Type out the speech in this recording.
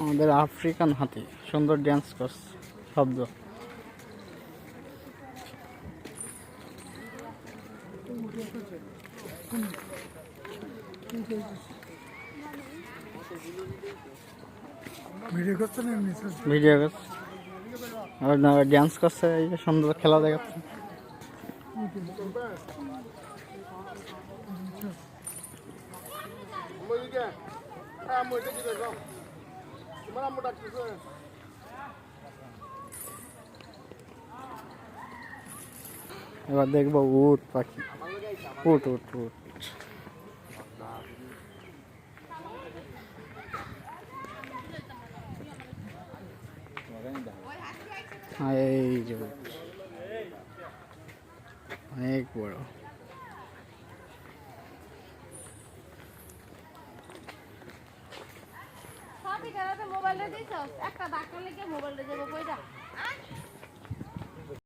আমাদের আফ্রিকান হাতি সুন্দর ড্যান্স করছে শব্দ। ভিডিও করছে আর ড্যান্স করছে। এই যে সুন্দর খেলা দেখাচ্ছে। এবার দেখব উট পাখি উট উট উট এই যে অনেক বড় সবই দিয়েছ? একটা ডাক্তার লিখে মোবাইলটা যাব কইরা